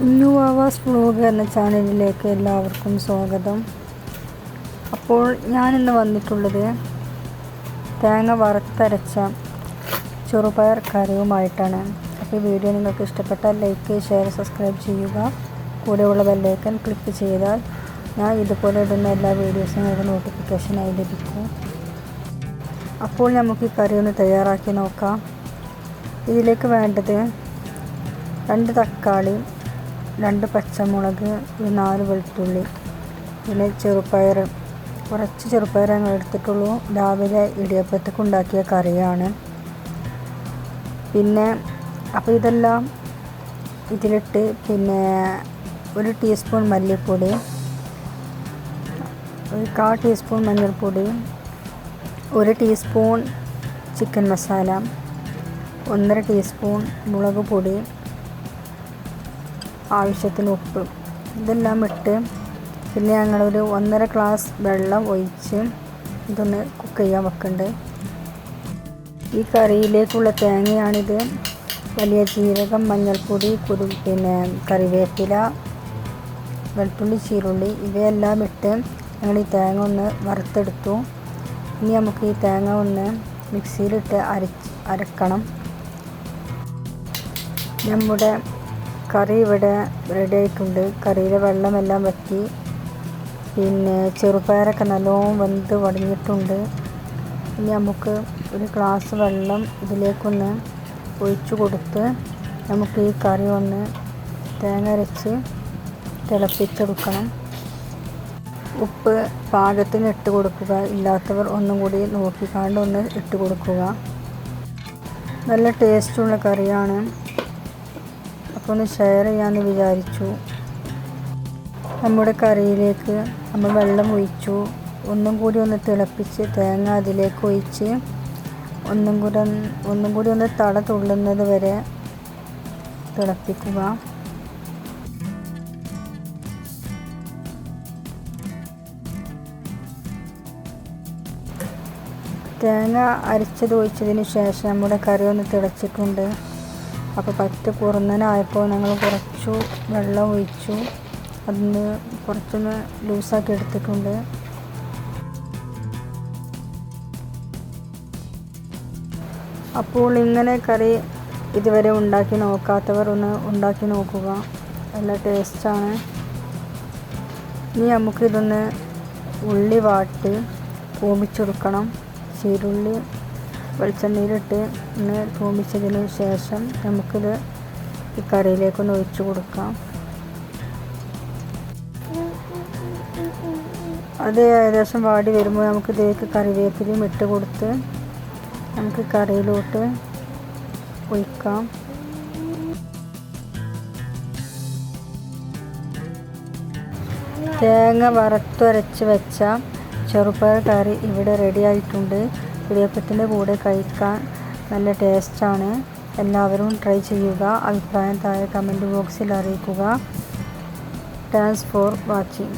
കുഞ്ഞു ആവാസ് വ്ലോഗ് എന്ന ചാനലിലേക്ക് എല്ലാവർക്കും സ്വാഗതം. അപ്പോൾ ഞാനിന്ന് വന്നിട്ടുള്ളത് തേങ്ങ വറുത്തരച്ച ചെറുപയർ കറിയുമായിട്ടാണ്. അപ്പോൾ ഈ വീഡിയോ നിങ്ങൾക്ക് ഇഷ്ടപ്പെട്ടാൽ ലൈക്ക് ഷെയർ സബ്സ്ക്രൈബ് ചെയ്യുക. കൂടെയുള്ള ബെല്ലൈക്കൻ ക്ലിക്ക് ചെയ്താൽ ഞാൻ ഇതുപോലെ ഇടുന്ന എല്ലാ വീഡിയോസും നിങ്ങൾക്ക് നോട്ടിഫിക്കേഷനായി ലഭിക്കും. അപ്പോൾ നമുക്ക് ഈ കറി ഒന്ന് തയ്യാറാക്കി നോക്കാം. ഇതിലേക്ക് വേണ്ടത് രണ്ട് തക്കാളി രണ്ട് പച്ചമുളക് ഒരു നാല് വെളുത്തുള്ളി പിന്നെ ചെറുപ്പയർ കുറച്ച് ചെറുപ്പയർ ഞങ്ങൾ എടുത്തിട്ടുള്ളൂ. രാവിലെ ഇടിയപ്പത്തേക്ക് ഉണ്ടാക്കിയ കറിയാണ്. പിന്നെ അപ്പോൾ ഇതെല്ലാം ഇതിലിട്ട് പിന്നെ ഒരു ടീസ്പൂൺ മല്ലിപ്പൊടി ഒരു കാ ടീസ്പൂൺ മഞ്ഞൾപ്പൊടി ഒരു ടീസ്പൂൺ ചിക്കൻ മസാല ഒന്നര ടീസ്പൂൺ മുളക് പൊടി ആവശ്യത്തിന് ഉപ്പ്. ഇതെല്ലാം ഇട്ട് പിന്നെ ഞങ്ങളൊരു ഒന്നര ഗ്ലാസ് വെള്ളം ഒഴിച്ച് ഇതൊന്ന് കുക്ക് ചെയ്യാൻ വെക്കുന്നുണ്ട് ഈ കറിയിലേക്കുള്ള തേങ്ങയാണിത്. വലിയ ജീരകം മഞ്ഞൾപ്പൊടി കുരു പിന്നെ കറിവേപ്പില വെളുത്തുള്ളി ചീരുള്ളി ഇവയെല്ലാം ഇട്ട് ഞങ്ങൾ ഈ തേങ്ങ ഒന്ന് വറുത്തെടുത്തു. ഇനി നമുക്ക് ഈ തേങ്ങ ഒന്ന് മിക്സിയിലിട്ട് അരച്ച് അരക്കണം. നമ്മുടെ കറി ഇവിടെ റെഡി ആയിട്ടുണ്ട്. കറിയിലെ വെള്ളമെല്ലാം വറ്റി. പിന്നെ ചെറുപയറൊക്കെ നല്ലോണം വെന്ത് വടിഞ്ഞിട്ടുണ്ട്. ഇനി നമുക്ക് ഒരു ഗ്ലാസ് വെള്ളം ഇതിലേക്കൊന്ന് ഒഴിച്ചു കൊടുത്ത് നമുക്ക് ഈ കറി ഒന്ന് തേങ്ങ അരച്ച് തിളപ്പിച്ചെടുക്കണം. ഉപ്പ് പാകത്തിന് ഇട്ട് കൊടുക്കുക. ഇല്ലാത്തവർ ഒന്നും കൂടി നോക്കിക്കാണ്ട് ഒന്ന് ഇട്ട് കൊടുക്കുക. നല്ല ടേസ്റ്റുള്ള കറിയാണ്. ഒന്ന് ഷെയർ ചെയ്യാമെന്ന് വിചാരിച്ചു. നമ്മുടെ കറിയിലേക്ക് നമ്മൾ വെള്ളം ഒഴിച്ചു. ഒന്നും കൂടി ഒന്ന് തിളപ്പിച്ച് തേങ്ങ അതിലേക്ക് ഒഴിച്ച് ഒന്നും കൂടെ ഒന്നും കൂടി ഒന്ന് തട തുള്ളുന്നത് വരെ തിളപ്പിക്കുക. തേങ്ങ അരച്ചത് ഒഴിച്ചതിന് ശേഷം നമ്മുടെ കറി ഒന്ന് തിളച്ചിട്ടുണ്ട്. അപ്പോൾ പറ്റ കുറുന്നനായപ്പോൾ ഞങ്ങൾ കുറച്ചു വെള്ളം ഒഴിച്ചു. അതിന് കുറച്ചൊന്ന് ലൂസാക്കി എടുത്തിട്ടുണ്ട്. അപ്പോൾ ഇങ്ങനെ കറി ഇതുവരെ ഉണ്ടാക്കി നോക്കാത്തവർ ഒന്ന് ഉണ്ടാക്കി നോക്കുക. നല്ല ടേസ്റ്റാണ് ഇനി നമുക്കിതൊന്ന് ഉള്ളി വാട്ടി കൂമിച്ചെടുക്കണം. ചീരുള്ളി വെളിച്ചെണ്ണയിലിട്ട് ഒന്ന് തൂമിച്ചതിന് ശേഷം നമുക്കിത് ഈ കറിയിലേക്കൊന്ന് ഒഴിച്ചു കൊടുക്കാം. അത് ഏകദേശം വാടി വരുമ്പോൾ നമുക്ക് ഇതിലേക്ക് കറിവേപ്പിലയും ഇട്ട് കൊടുത്ത് നമുക്ക് കറിയിലോട്ട് ഒഴിക്കാം. തേങ്ങ വറുത്തരച്ച് വെച്ച ചെറുപ്പയർ കറി ഇവിടെ റെഡി ആയിട്ടുണ്ട്. ഇടിയപ്പത്തിന്റെ കൂടെ കഴിക്കാൻ നല്ല ടേസ്റ്റാണ്. എല്ലാവരും ട്രൈ ചെയ്യുക. അഭിപ്രായം താഴെ കമന്റ് ബോക്സിൽ അറിയിക്കുക. Thanks for watching